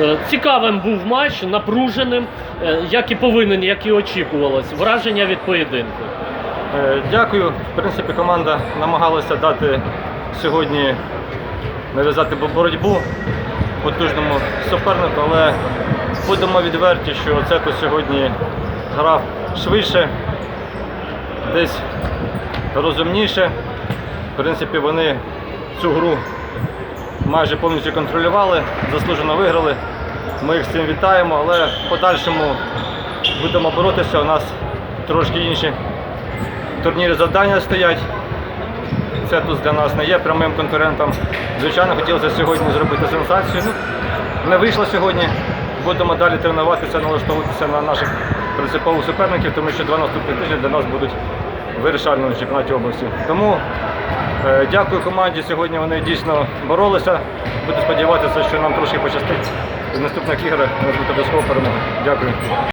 Е, Цікавим був матч, напруженим, е, як і повинен, як і очікувалось. Враження від поєдинку. Е, Дякую. В принципі, команда намагалася дати сьогодні нав'язати боротьбу потужному супернику, але будемо відверті, що Цеко сьогодні грав швидше, десь розумніше. В принципі, вони цю гру майже повністю контролювали, заслужено виграли. Ми їх з цим вітаємо, але в подальшому будемо боротися. У нас трошки інші турнірі завдання стоять. Це тут для нас не є прямим конкурентом. Звичайно, хотілося сьогодні зробити сенсацію. Ну, не вийшло сьогодні. Будемо далі тренуватися, налаштовуватися на наших принципових суперників, тому що два наступні тижні для нас будуть вирішальними в чемпіонаті області. Тому дякую команді. Сьогодні вони дійсно боролися. Буду сподіватися, що нам трошки пощастить. В наступних іграх може бути обов'язково перемога. Дякую.